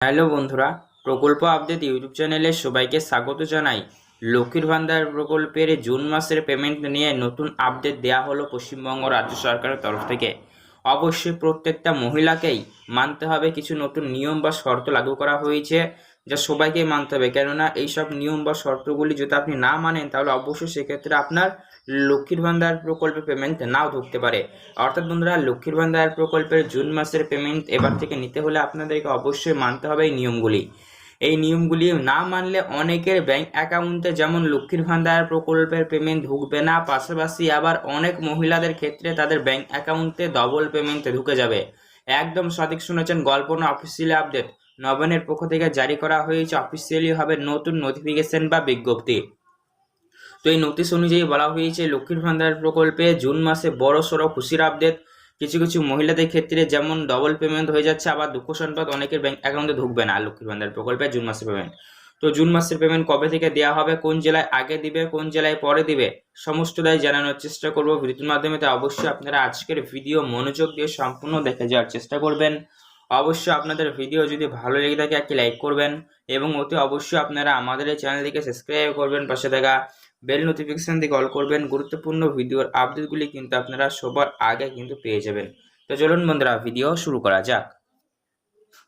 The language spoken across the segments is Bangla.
হ্যালো বন্ধুরা, প্রকল্প আপডেট ইউটিউব চ্যানেলে সবাইকে স্বাগত জানাই। লক্ষ্মীর ভান্ডার প্রকল্পের জুন মাসের পেমেন্ট নিয়ে নতুন আপডেট দেওয়া হলো পশ্চিমবঙ্গ রাজ্য সরকারের তরফ থেকে। অবশ্যই প্রত্যেকটা মহিলাকেই মানতে হবে, কিছু নতুন নিয়ম বা শর্ত লাগু করা হয়েছে। যা সবাইকেই মানতে হবে। কেননা এইসব নিয়ম বা শর্তগুলি যদি আপনি না মানেন, তাহলে অবশ্যই সেক্ষেত্রে আপনার লক্ষ্মীর ভান্ডার প্রকল্পের পেমেন্ট নাও ঢুকতে পারে। অর্থাৎ বন্ধুরা, লক্ষ্মীর ভান্ডার প্রকল্পের জুন মাসের পেমেন্ট এবার থেকে নিতে হলে আপনাদেরকে অবশ্যই মানতে হবে এই নিয়মগুলি। এই নিয়মগুলি না মানলে অনেকের ব্যাংক অ্যাকাউন্টে যেমন লক্ষ্মীর ভান্ডার প্রকল্পের পেমেন্ট ঢুকবে না, পাশাপাশি আবার অনেক মহিলাদের ক্ষেত্রে তাদের ব্যাংক অ্যাকাউন্টে ডবল পেমেন্ট ঢুকে যাবে। একদম সঠিক শুনেছেন, গল্প না অফিসিয়ালি আপডেট নবানের পক্ষ থেকে জারি করা হয়েছে অফিসিয়ালি হবে নতুন নোটিফিকেশন বা বিজ্ঞপ্তি। তো এই নোটিশ অনুযায়ী বলা হয়েছে, লক্ষ্মীর ভান্ডার প্রকল্পে জুন মাসে বড় সড়ো খুশির আপডেট কিছু কিছু মহিলাদের ক্ষেত্রে যেমন ডবল পেমেন্ট হয়ে যাচ্ছে, আবার দুঃখ সংবাদ অনেকের ব্যাংক অ্যাকাউন্টে ঢুকবে না লক্ষ্মীর ভান্ডার প্রকল্পে জুন মাসের পেমেন্ট তো জুন মাসের পেমেন্ট কবে থেকে দেওয়া হবে, কোন জেলায় আগে দিবে, কোন জেলায় পরে দিবে, সমস্তটাই জানানোর চেষ্টা করব। ভিডিওর মাধ্যমে তো অবশ্যই আপনারা আজকের ভিডিও মনোযোগ দিয়ে সম্পূর্ণ দেখে যাওয়ার চেষ্টা করবেন। অবশ্যই আপনাদের ভিডিও যদি ভালো লেগে থাকে, একটি লাইক করবেন এবং অতি অবশ্যই আপনারা আমাদের এই চ্যানেলটিকে সাবস্ক্রাইব করবেন, পাশে থাকা বেল নোটিফিকেশন দিয়ে কল করবেন। গুরুত্বপূর্ণ ভিডিওর আপডেটগুলি কিন্তু আপনারা সবার আগে কিন্তু পেয়ে যাবেন। তো চলুন বন্ধুরা ভিডিও শুরু করা যাক।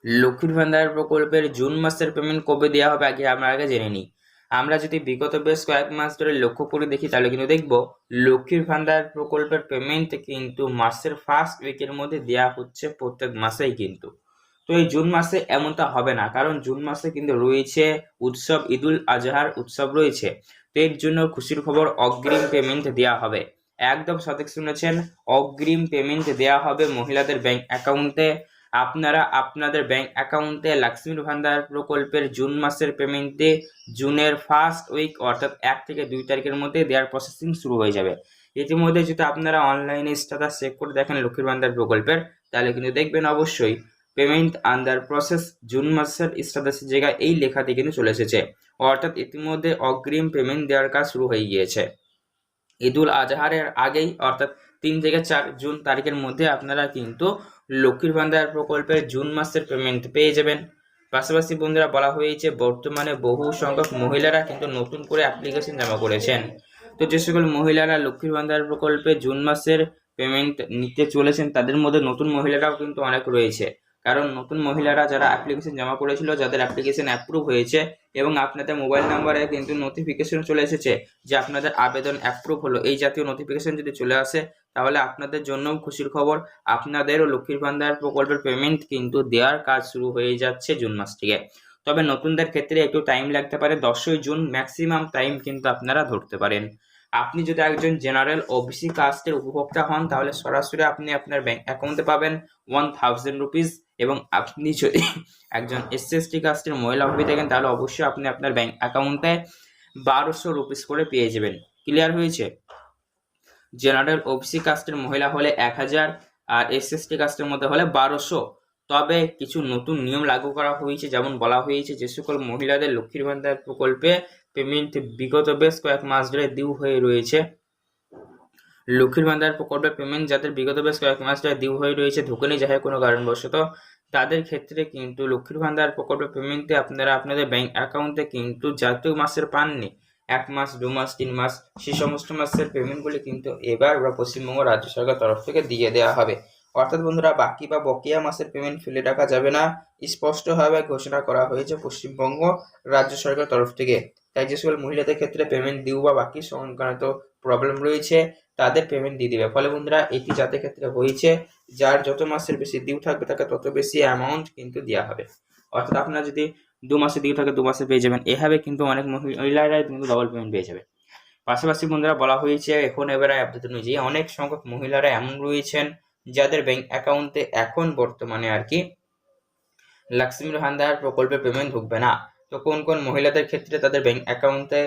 লক্ষ্মীর ভান্ডার প্রকল্পের জুন মাসের পেমেন্ট কবে দেওয়া হবে আগে আমরা আগে জেনে নিই। আমরা যদি বিগত বেশ কয়েক মাস ধরে লক্ষ্য করে দেখি, তাহলে কিন্তু দেখব লক্ষ্মীর ভান্ডার প্রকল্পের পেমেন্ট কিন্তু মাসের ফার্স্ট উইকের মধ্যে দেওয়া হচ্ছে প্রত্যেক মাসেই কিন্তু। তো এই জুন মাসে এমনটা হবে না, কারণ জুন মাসে কিন্তু রয়েছে উৎসব, ঈদুল আজহার উৎসব রয়েছে। তো এর জন্য খুশির খবর অগ্রিম পেমেন্ট দেওয়া হবে। একদম সঠিক শুনেছেন, অগ্রিম পেমেন্ট দেওয়া হবে মহিলাদের ব্যাংক অ্যাকাউন্টে আপনারা আপনাদের ব্যাংক অ্যাকাউন্টে লক্ষ্মীর ভান্ডার প্রকল্পের জুন মাসের পেমেন্টে জুনের ফার্স্ট উইক অর্থাৎ এক থেকে দুই তারিখের মধ্যে দেওয়ার প্রসেসিং শুরু হয়ে যাবে। ইতিমধ্যে যদি আপনারা অনলাইনে স্ট্যাটাস চেক করে দেখেন লক্ষ্মীর ভান্ডার প্রকল্পের, তাহলে কিন্তু দেখবেন অবশ্যই পেমেন্ট আন্ডার প্রসেস জুন মাসের স্ট্যাটাসের জায়গায় এই লেখাটি কিন্তু চলে এসেছে। অর্থাৎ ইতিমধ্যে অগ্রিম পেমেন্ট দেওয়ার কাজ শুরু হয়ে গিয়েছে। ঈদুল আজহারের আগেই অর্থাৎ তিন থেকে চার জুন তারিখের মধ্যে আপনারা কিন্তু লক্ষ্মীর ভান্ডার প্রকল্পের জুন মাসের পেমেন্ট পেয়ে যাবেন। পাশাপাশি বন্ধুরা বলা হয়েছে, বর্তমানে বহু সংখ্যক মহিলারা কিন্তু নতুন করে অ্যাপ্লিকেশন জমা করেছেন। তো যে সকল মহিলারা লক্ষ্মীর ভান্ডার প্রকল্পে জুন মাসের পেমেন্ট নিতে চলেছেন, তাদের মধ্যে নতুন মহিলারাও কিন্তু অনেক রয়েছে। কারণ নতুন মহিলারা যারা অ্যাপ্লিকেশন জমা করেছিল, যাদের অ্যাপ্লিকেশন অ্যাপ্রুভ হয়েছে এবং আপনাদের মোবাইল নাম্বারে কিন্তু নোটিফিকেশন চলে এসেছে যে আপনাদের আবেদন অ্যাপ্রুভ হলো। এই জাতীয় নোটিফিকেশন যদি চলে আসে তাহলে আপনাদের জন্যও খুশির খবর। আপনাদেরও লক্ষ্মীর ভান্ডার প্রকল্পের পেমেন্ট কিন্তু দেওয়ার কাজ শুরু হয়ে যাচ্ছে জুন মাস থেকে। তবে নতুনদের ক্ষেত্রে একটু টাইম লাগতে পারে, দশই জুন ম্যাক্সিমাম টাইম কিন্তু আপনারা ধরতে পারেন। আপনি যদি একজন জেনারেল ওবিসি কাস্টের উপভোক্তা হন, তাহলে সরাসরি আপনি আপনার ব্যাংক অ্যাকাউন্টে পাবেন ওয়ান থাউজেন্ড রুপিস এবং আপনি যদি একজন এসসি এসটি কাস্টের মহিলা হয়ে থাকেন, তাহলে অবশ্যই আপনি আপনার ব্যাংক অ্যাকাউন্টে বারোশো রুপিস করে পেয়ে যাবেন। ক্লিয়ার হয়েছে? জেনারেল ওবিসি কাস্টের মহিলা হলে এক হাজার আর এস এসটি কাস্টের মধ্যে হলে বারোশো। তবে কিছু নতুন নিয়ম লাগু করা হয়েছে, যেমন বলা হয়েছে যে সকল মহিলাদের লক্ষ্মীর ভান্ডার প্রকল্পে পেমেন্ট বিগত বেশ কয়েক মাস ধরে দিউ হয়ে রয়েছে। লক্ষ্মীর ভান্ডার প্রকল্পের পেমেন্ট যাদের বিগত বেশ কয়েক মাস ধরে দিউ হয়ে রয়েছে ঢুকেনি যায় কোনো কারণবশত। তাদের ক্ষেত্রে কিন্তু লক্ষ্মীর ভান্ডার প্রকল্পের পেমেন্টে আপনারা আপনাদের ব্যাংক অ্যাকাউন্টে কিন্তু জাতীয় মাসের পাননি। এক মাস, দু মাস, তিন মাস সেই সমস্ত মাসের পেমেন্টগুলি কিন্তু এবার বা পশ্চিমবঙ্গ রাজ্য সরকার তরফ থেকে দিয়ে দেওয়া হবে। অর্থাৎ বন্ধুরা, বাকি বা বকেয়া মাসের পেমেন্ট ফেলে রাখা যাবে না। স্পষ্টভাবে ঘোষণা করা হয়েছে পশ্চিমবঙ্গ রাজ্য সরকার তরফ থেকে। তাই যে সকল মহিলাদের ক্ষেত্রে পেমেন্ট ডিউ বা বাকি সংক্রান্ত প্রবলেম রয়েছে, তাদের পেমেন্ট দিয়ে দিবে। ফলে বন্ধুরা, এটি যাদের ক্ষেত্রে হয়েছে, যার যত মাসের বেশি ডিউ থাকবে, তাকে তত বেশি অ্যামাউন্ট কিন্তু দেওয়া হবে। অর্থাৎ আপনার যদি দু মাসে ডিউ থাকে দু মাসে পেয়ে যাবেন। এভাবে কিন্তু অনেক মহিলারা কিন্তু ডবল পেমেন্ট পেয়ে যাবে। পাশাপাশি বন্ধুরা বলা হয়েছে, এখন এবার আপডেট অনুযায়ী অনেক সংখ্যক মহিলারা এমন রয়েছেন যাদের ব্যাংক অ্যাকাউন্টে এখন বর্তমানে আর কি লক্ষ্মীর ভান্ডার প্রকল্পের পেমেন্ট ঢুকবে না। তো কোন কোন মহিলাদের ক্ষেত্রে তাদের ব্যাংক অ্যাকাউন্টে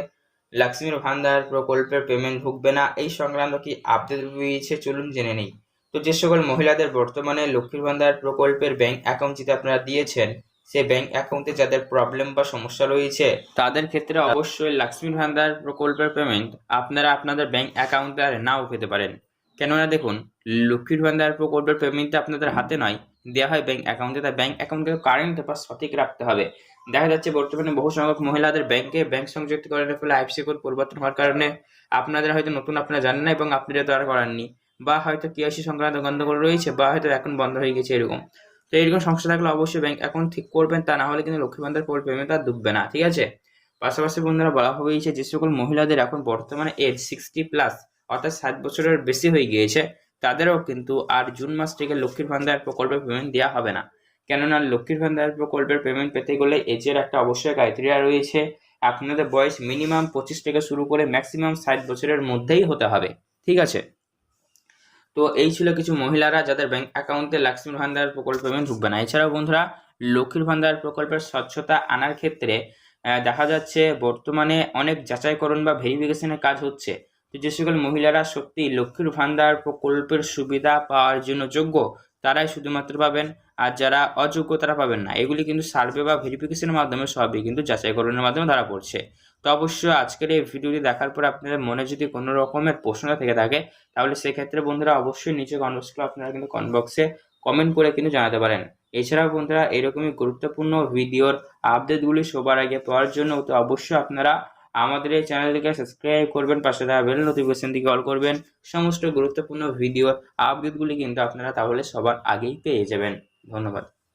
লক্ষ্মীর ভান্ডার প্রকল্পের পেমেন্ট ঢুকবে না, এই সংক্রান্ত কি আপডেট রয়েছে চলুন জেনে নেই। তো যে সকল মহিলাদের বর্তমানে লক্ষ্মীর ভান্ডার প্রকল্পের ব্যাংক অ্যাকাউন্ট যেটা আপনারা দিয়েছেন সে ব্যাংক অ্যাকাউন্টে যাদের প্রবলেম বা সমস্যা রয়েছে তাদের ক্ষেত্রে অবশ্যই লক্ষ্মীর ভান্ডার প্রকল্পের পেমেন্ট আপনারা আপনাদের ব্যাংক অ্যাকাউন্টে আর নাও পেতে পারেন। কেননা দেখুন লক্ষ্মীর ভান্ডার প্রকল্পের পেমেন্টটা আপনাদের হাতে নয় দেওয়া হয় ব্যাংক অ্যাকাউন্টে তাই ব্যাংক অ্যাকাউন্টকে কারেন্ট বা সঠিক রাখতে হবে। দেখা যাচ্ছে বর্তমানে বহু সংখ্যক মহিলাদের ব্যাংকে ব্যাংক সংযুক্ত করার ফলে আইএফসি কোড পরিবর্তন হওয়ার কারণে আপনাদের হয়তো নতুন আপনারা জানেন না এবং আপনারা দ্বারা করাননি বা হয়তো কেআইসি সংক্রান্ত গন্ডগোল রয়েছে বা হয়তো এখন বন্ধ হয়ে গেছে এরকম। তো এরকম সমস্যা থাকলে অবশ্যই ব্যাংক অ্যাকাউন্ট ঠিক করবেন, তা না হলে কিন্তু লক্ষ্মী ভান্ডার পেমেন্ট আর ডুববে না, ঠিক আছে? পাশাপাশি বন্ধুরা বলা হয়েছে যে সকল মহিলাদের এখন বর্তমানে এজ সিক্সটি প্লাস অর্থাৎ সাত বছরের বেশি হয়ে গিয়েছে, তাদেরও কিন্তু আর জুন মাস থেকে লক্ষ্মীর ভান্ডার প্রকল্পের পেমেন্ট দেওয়া হবে না। কেননা লক্ষ্মীর ভান্ডার প্রকল্পের পেমেন্ট পেতে গেলে এজের একটা অবশ্যই ক্রাইটেরিয়া রয়েছে। আপনাদের বয়স মিনিমাম পঁচিশ থেকে শুরু করে ম্যাক্সিমাম ষাট বছরের মধ্যেই হতে হবে, ঠিক আছে? তো এই ছিল কিছু মহিলারা যাদের ব্যাংক অ্যাকাউন্টে লক্ষ্মীর ভান্ডার প্রকল্প পেমেন্ট ঢুকবে না। এছাড়াও বন্ধুরা লক্ষ্মীর ভান্ডার প্রকল্পের স্বচ্ছতা আনার ক্ষেত্রে দেখা যাচ্ছে বর্তমানে অনেক যাচাইকরণ বা ভেরিফিকেশনের কাজ হচ্ছে। তো যে সকল মহিলারা সত্যি লক্ষ্মীর ভান্ডার প্রকল্পের সুবিধা পাওয়ার জন্য যোগ্য, তারাই শুধুমাত্র পাবেন, আর যারা অযোগ্য তারা পাবেন না। এগুলি কিন্তু সার্ভে বা ভেরিফিকেশনের মাধ্যমে সবই কিন্তু যাচাইকরণের মাধ্যমে ধরা পড়ছে। তো অবশ্যই আজকের এই ভিডিওটি দেখার পর আপনাদের মনে যদি কোনো রকমের প্রশ্ন থেকে থাকে, তাহলে সেক্ষেত্রে বন্ধুরা অবশ্যই নিচে বক্সে আপনারা কিন্তু কমেন্ট বক্সে কমেন্ট করে কিন্তু জানাতে পারেন। এছাড়াও বন্ধুরা এরকমই গুরুত্বপূর্ণ ভিডিওর আপডেটগুলি সবার আগে পাওয়ার জন্য তো অবশ্যই আপনারা আমাদের এই চ্যানেলটিকে সাবস্ক্রাইব করবেন, পাশে থাকা বেল নোটিফিকেশন দিকে অল করবেন। সমস্ত গুরুত্বপূর্ণ ভিডিওর আপডেটগুলি কিন্তু আপনারা তাহলে সবার আগেই পেয়ে যাবেন। ধন্যবাদ।